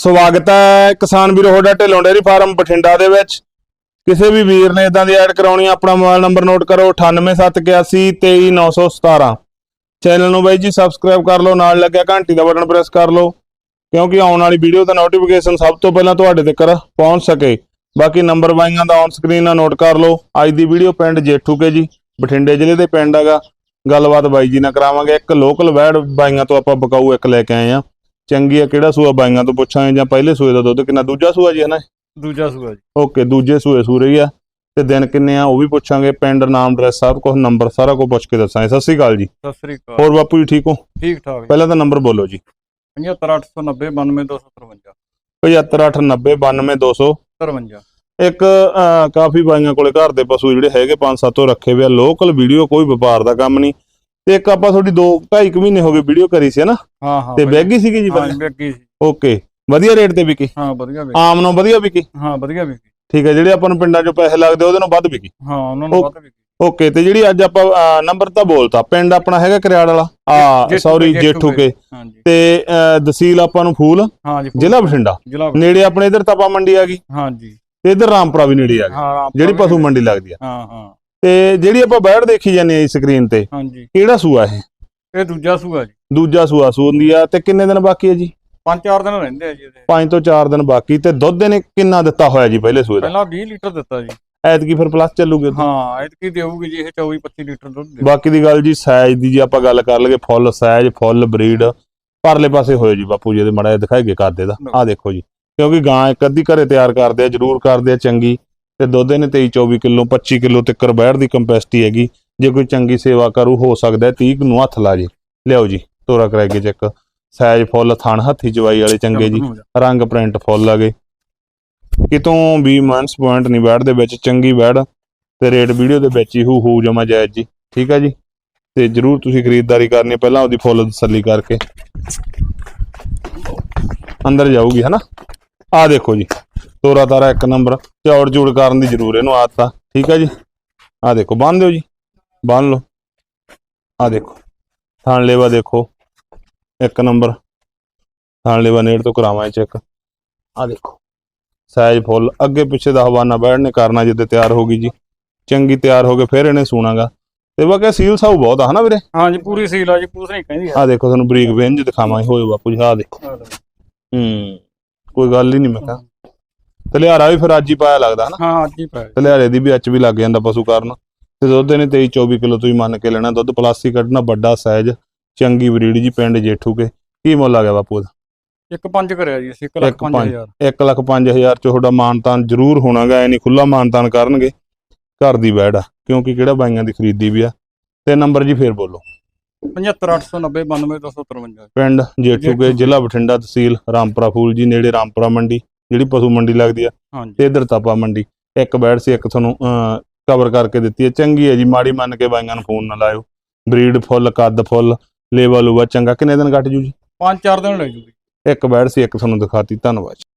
ਸਵਾਗਤ ਹੈ ਕਿਸਾਨ ਵੀਰੋ ਤੁਹਾਡਾ ਢਿੱਲੋਂ ਡੇਅਰੀ ਫਾਰਮ ਬਠਿੰਡਾ ਦੇ ਵਿੱਚ। ਕਿਸੇ ਵੀ ਵੀਰ ਨੇ ਇਦਾਂ ਦੀ ਐਡ ਕਰਾਉਣੀ ਆਪਣਾ ਮੋਬਾਈਲ ਨੰਬਰ ਨੋਟ ਕਰੋ 9871823917 ਚੈਨਲ ਨੂੰ ਬਾਈ ਜੀ ਸਬਸਕ੍ਰਾਈਬ ਕਰ ਲਓ, ਨਾਲ ਲੱਗਿਆ ਘੰਟੀ ਦਾ ਬਟਨ ਪ੍ਰੈਸ ਕਰ ਲਓ, ਕਿਉਂਕਿ ਆਉਣ ਵਾਲੀ ਵੀਡੀਓ ਦਾ ਨੋਟੀਫਿਕੇਸ਼ਨ ਸਭ ਤੋਂ ਪਹਿਲਾਂ ਤੁਹਾਡੇ ਤੱਕ ਪਹੁੰਚ ਸਕੇ। ਬਾਕੀ ਨੰਬਰ ਬਾਈਆਂ ਦਾ ਔਨ ਸਕਰੀਨ ਨਾਲ ਨੋਟ ਕਰ ਲਓ। ਅੱਜ ਦੀ ਵੀਡੀਓ ਪਿੰਡ ਜੇਠੂਕੇ ਜੀ, ਬਠਿੰਡੇ ਜ਼ਿਲ੍ਹੇ ਦੇ ਪਿੰਡ ਹੈਗਾ। ਗੱਲਬਾਤ ਬਾਈ ਜੀ ਨਾਲ ਕਰਾਵਾਂਗੇ। ਇੱਕ ਲੋਕਲ ਵੈੜ ਬਾਈਆਂ ਤੋਂ ਆਪਾਂ ਬਕਾਊ ਇੱਕ ਲੈ ਕੇ ਆਏ ਆ। ਚੰਗੀ ਆ ਕਿਹੜਾ ਸੂਆ ਬਾਈਆਂ ਤੋਂ ਪੁੱਛਾਂਗੇ ਜਾਂ ਪਹਿਲੇ ਸੂਏ ਦਾ ਦੁੱਧ ਕਿੰਨਾ ਦੂਜਾ ਸੂਆ ਜੀ ਹੈ ਨਾ ਦੂਜਾ ਸੂਆ ਜੀ। ਓਕੇ ਦੂਜੇ ਸੂਏ ਸੂ ਰਹੀ ਆ। ਤੇ ਦਿਨ ਕਿੰਨੇ ਆ ਉਹ ਵੀ ਪੁੱਛਾਂਗੇ। ਪਿੰਡ ਨਾਮ ਐਡਰੈਸ ਸਭ ਕੁਝ ਨੰਬਰ ਸਾਰਾ ਕੁਝ ਪੁੱਛ ਕੇ ਦੱਸਾਂਗੇ। ਸਤਿ ਸ੍ਰੀ ਅਕਾਲ ਜੀ। ਸਤਿ ਸ੍ਰੀ ਅਕਾਲ। ਹੋਰ ਬਾਪੂ ਜੀ ਠੀਕ ਹੋ? ਠੀਕ ਠਾਕ ਪਹਿਲਾਂ ਤਾਂ ਨੰਬਰ ਬੋਲੋ ਜੀ। 75890 92253 7599292 53 ਇੱਕ ਕਾਫੀ ਬਾਈਆਂ ਕੋਲੇ ਘਰ ਦੇ ਪਸ਼ੂ ਜਿਹੜੇ ਹੈਗੇ ਪੰਜ ਸੱਤੋਂ ਰੱਖੇ ਹੋਏ ਆ। ਲੋਕਲ ਵੀਡੀਓ ਕੋਈ ਵਪਾਰ ਦਾ ਕੰਮ ਨਹੀਂ। ਤੇ ਇੱਕ ਆਪਾਂ ਤੁਹਾਡੀ 2 2.5 ਮਹੀਨੇ ਹੋ ਗਏ ਵੀਡੀਓ ਕਰੀ ਸੀ ਨਾ? ਹਾਂ ਹਾਂ ਤੇ ਬੈਗੀ ਸੀਗੀ ਜੀ ਹਾਂ ਪਹਿਲਾਂ ਬੈਗੀ ਸੀ। ਓਕੇ ਵਧੀਆ ਰੇਟ ਤੇ ਵਿਕੀ? ਹਾਂ ਵਧੀਆ ਬੈਗੀ ਆਮ ਨੂੰ ਵਧੀਆ ਵਿਕੀ? ਹਾਂ ਵਧੀਆ ਬੈਗੀ ਠੀਕ ਹੈ ਜਿਹੜੇ ਆਪਾਂ ਨੂੰ ਪਿੰਡਾਂ 'ਚੋਂ ਪੈਸੇ ਲੱਗਦੇ ਉਹਦੇ ਨਾਲੋਂ ਵੱਧ ਵਿਕੀ? ਹਾਂ ਉਹਨਾਂ ਨੂੰ ਵੱਧ ਬੈਗੀ ਓਕੇ ਤੇ ਜਿਹੜੀ ਅੱਜ ਆਪਾਂ ਨੰਬਰ ਤਾਂ ਬੋਲਤਾ। ਪਿੰਡ ਆਪਣਾ ਹੈਗਾ ਕਰਿਆੜ ਵਾਲਾ? ਆ ਜੇਠੂ ਸੌਰੀ ਕੇ, ਜੇਠੂ ਕੇ। ਹਾਂਜੀ ਤੇ ਅਹ, ਤਹਿਸੀਲ ਆਪਾਂ ਨੂੰ ਫੂਲ। ਹਾਂ ਜੀ ਜ਼ਿਲ੍ਹਾ ਬਠਿੰਡਾ। ਜ਼ਿਲ੍ਹਾ ਨੇੜੇ ਆਪਣੇ ਇਧਰ ਤਪਾ ਮੰਡੀ ਆ ਗਈ। ਹਾਂਜੀ ਤੇ ਇਧਰ ਰਾਮਪੁਰਾ ਵੀ ਨੇੜੇ ਆ ਗਈ ਹਾਂ ਜਿਹੜੀ ਪਸ਼ੂ ਮੰਡੀ ਲੱਗਦੀ ਆ। ਹਾਂ ਹਾਂ। ਤੇ ਜਿਹੜੀ ਆਪਾਂ ਬੈੜ ਦੇਖੀ ਜਾਂਦੇ ਆ ਸਕਰੀਨ ਤੇ ਹਾਂਜੀ। ਕਿਹੜਾ ਸੂਆ ਇਹ? ਇਹ ਦੂਜਾ ਸੂਆ ਜੀ। ਦੂਜਾ ਸੂਆ ਸੂੰਦੀ ਆ ਤੇ ਕਿੰਨੇ ਦਿਨ ਬਾਕੀ ਹੈ ਜੀ? ਪੰਜ ਚਾਰ ਦਿਨ ਰਹਿੰਦੇ ਆ ਜੀ ਇਹਦੇ। 5 ਤੋਂ 4 ਦਿਨ ਬਾਕੀ ਤੇ ਦੁੱਧ ਨੇ ਕਿੰਨਾ ਦਿੱਤਾ ਹੋਇਆ ਜੀ ਪਹਿਲੇ ਸੂਏ ਦਾ? ਪਹਿਲਾਂ 20 ਲੀਟਰ ਦਿੱਤਾ ਜੀ। ਐਤਕੀ ਫਿਰ ਪਲੱਸ ਚੱਲੂਗੇ। ਹਾਂ ਐਤਕੀ ਦੇਊਗੀ ਜੀ ਇਹ 24 25 ਲੀਟਰ ਦੁੱਧ ਦੇ ਬਾਕੀ ਦੀ ਗੱਲ ਜੀ ਸਾਈਜ਼ ਦੀ ਜੀ ਆਪਾਂ ਗੱਲ ਕਰ ਲਈਏ ਫੁੱਲ ਸਾਈਜ਼ ਫੁੱਲ ਬਰੀਡ ਪਰਲੇ ਪਾਸੇ ਹੋਏ ਜੀ ਬਾਪੂ ਜੀ ਦੇ ਮੜਾ ਦਿਖਾਈਏ ਕਾਦੇ ਦਾ ਆਹ ਦੇਖੋ ਜੀ ਕਿਉਂਕਿ ਗਾਂ ਇੱਕ ਅੱਧੀ ਘਰੇ ਤਿਆਰ ਕਰਦੇ ਆ ਜਰੂਰ ਕਰਦੇ ਆ ਚੰਗੀ। ਤੇ ਦੁੱਧ ਇਹਨੇ 23 24 ਕਿਲੋ 25 ਕਿਲੋ ਤੱਕ ਬੈੜ ਦੀ ਕੰਪੈਸਿਟੀ ਹੈਗੀ। ਜੇ ਕੋਈ ਚੰਗੀ ਸੇਵਾ ਕਰੂ ਹੋ ਸਕਦਾ ਹੈ 30 ਕੁ ਨੂੰ ਹੱਥ ਲਾ ਜੇ। ਲਿਆਓ ਜੀ ਤੋਰਾ ਕਰਾਈਏ ਚੈੱਕ ਸਾਈਜ਼ ਫੁੱਲ ਥਣ ਹੱਥੀ ਜਵਾਈ ਵਾਲੇ ਚੰਗੇ ਜੀ। ਰੰਗ ਪ੍ਰਿੰਟ ਫੁੱਲ ਹੈਗੇ ਕਿਤੋਂ ਵੀ ਮਾਈਨਸ ਪੁਆਇੰਟ ਨਹੀਂ ਬੈੜ ਦੇ ਵਿੱਚ ਚੰਗੀ ਬੈੜ ਤੇ ਰੇਟ ਵੀਡੀਓ ਦੇ ਵਿੱਚ ਹੀ ਹੂ ਹੂ ਜਮਾ ਜਾਇਜ਼ ਜੀ। ਠੀਕ ਹੈ ਜੀ? ਤੇ ਜਰੂਰ ਤੁਸੀਂ ਖਰੀਦਦਾਰੀ ਕਰਨੀ ਪਹਿਲਾਂ ਉਹਦੀ ਫੁੱਲ ਤਸੱਲੀ ਕਰਕੇ। ਅੰਦਰ ਜਾਊਗੀ ਹਨਾ? ਆ ਦੇਖੋ ਜੀ। ਤੋਰਾ ਤਾਰਾ ਇੱਕ ਨੰਬਰ। ਚੌੜ ਚੂੜ ਕਰਨ ਦੀ ਜ਼ਰੂਰ ਇਹਨੂੰ ਆਦਤ ਆ। ਠੀਕ ਹੈ ਜੀ? ਆ ਦੇਖੋ ਬੰਨ ਦਿਓ ਜੀ। ਬੰਨ ਲਓ। ਆ ਦੇਖੋ। ਥਾਣ ਲੇਵਾ ਦੇਖੋ। ਇੱਕ ਨੰਬਰ। ਥਾਣ ਲੇਵਾ ਨੇੜ ਤੋਂ ਕਰਾਵਾਂ ਚੈੱਕ। ਆ ਦੇਖੋ। Size full. ਅੱਗੇ ਪਿੱਛੇ ਦਾ ਹਵਾਨਾ ਬੈਠਣੇ ਕਰਨਾ ਜਿੱਦੇ ਤਿਆਰ ਹੋ ਗਈ ਜੀ। ਚੰਗੀ ਤਿਆਰ ਹੋ ਕੇ ਫਿਰ ਇਹਨੇ ਸੂਣਾਗਾ। ਤੇ ਬਾਕੀ ਸੀਲ ਸਾਊ ਬਹੁਤ ਆ ਹਨਾ ਵੀਰੇ? ਹਾਂਜੀ ਪੂਰੀ ਸੀਲ ਆ ਜੀ ਪੂਸ ਨਹੀਂ ਕਹਿੰਦੀ ਆ। ਦੇਖੋ ਤੁਹਾਨੂੰ ਬਰੀਕ ਵੇਂਜ ਦਿਖਾਵਾਂ ਹੋਏ ਬਾਪੂ ਜੀ ਆ ਦੇਖੋ। ਹੂੰ। ਕੋਈ ਗੱਲ ਹੀ ਨਹੀਂ ਮੈਂ ਕਿਹਾ। ਤੇ ਲਿਆਰਾ ਵੀ ਫਿਰ ਅੱਜ ਹੀ ਪਾਇਆ ਲੱਗਦਾ ਹਨਾ। ਹਾਂ ਅੱਜ ਹੀ ਪੈ ਤੇ ਲਿਆਰੇ ਦੀ ਵੀ ਅੱਜ ਵੀ ਲੱਗ ਜਾਂਦਾ ਪਸ਼ੂ ਕਾਰਨ। ਤੇ ਦੁੱਧ ਇਹਨੇ 23 24 ਕਿਲੋ ਤੁਸੀਂ ਮੰਨ ਕੇ ਲੈਣਾ। ਦੁੱਧ ਪਲਾਸਟਿਕ ਕੱਢਣਾ ਵੱਡਾ ਸਾਈਜ਼। ਚੰਗੀ ਬਰੀਡ ਜੀ ਪਿੰਡ ਜੇਠੂ ਕੇ। ਕੀ ਮੁੱਲ ਆ ਗਿਆ ਬਾਪੂ ਦਾ ਇੱਕ ਪੰਜ ਕਰਿਆ ਜੀ ਅਸੀਂ 1 ਲੱਖ ਇੱਕ ਪੰਜ। 5000 1 ਲੱਖ 5000 ਚ ਤੁਹਾਡਾ ਮਾਨਤਾਨ ਜ਼ਰੂਰ ਹੋਣਾਗਾ। ਐ ਨਹੀਂ ਖੁੱਲਾ ਮਾਨਤਾਨ ਕਰਨਗੇ। ਘਰ ਦੀ ਬੈੜ ਆ। ਕਿਉਂਕਿ ਕਿਹੜਾ ਬਾਈਆਂ ਦੀ ਖਰੀਦੀ ਵੀ ਆ। ਤੇ ਨੰਬਰ ਜੀ ਫੇਰ ਬੋਲੋ। 75890 92253 ਪਿੰਡ ਜੇਠੂ ਕੇ ਜ਼ਿਲ੍ਹਾ ਬਠਿੰਡਾ ਤਹਿਸੀਲ ਰਾਮਪੁਰਾ ਫੂਲ ਜੀ ਨੇੜੇ ਰਾਮਪੁਰਾ ਮੰਡੀ। ਜਿਹੜੀ ਪਸ਼ੂ ਮੰਡੀ ਲੱਗਦੀ ਆ ਤੇ ਇਧਰ ਤਾਪਾ ਮੰਡੀ। ਇੱਕ ਬੈੜ ਸੀ ਇੱਕ ਤੁਹਾਨੂੰ ਕਵਰ ਕਰਕੇ ਦਿੱਤੀ ਹੈ ਚੰਗੀ ਹੈ ਜੀ ਮਾੜੀ ਮੰਨ ਕੇ ਬਾਈਆਂ ਨੂੰ ਫੋਨ ਨਾ ਲਾਇਓ। ਬਰੀਡ ਫੁੱਲ ਕੱਦ ਫੁੱਲ ਲੇਵਾ ਲੂਵਾ ਚੰਗਾ। ਕਿੰਨੇ ਦਿਨ ਕੱਟ ਜੂ ਜੀ? ਪੰਜ ਚਾਰ ਦਿਨ ਲੈ ਜੂਗੀ ਇੱਕ ਬੈੜ ਸੀ ਇੱਕ ਤੁਹਾਨੂੰ ਦਿਖਾਤੀ। ਧੰਨਵਾਦ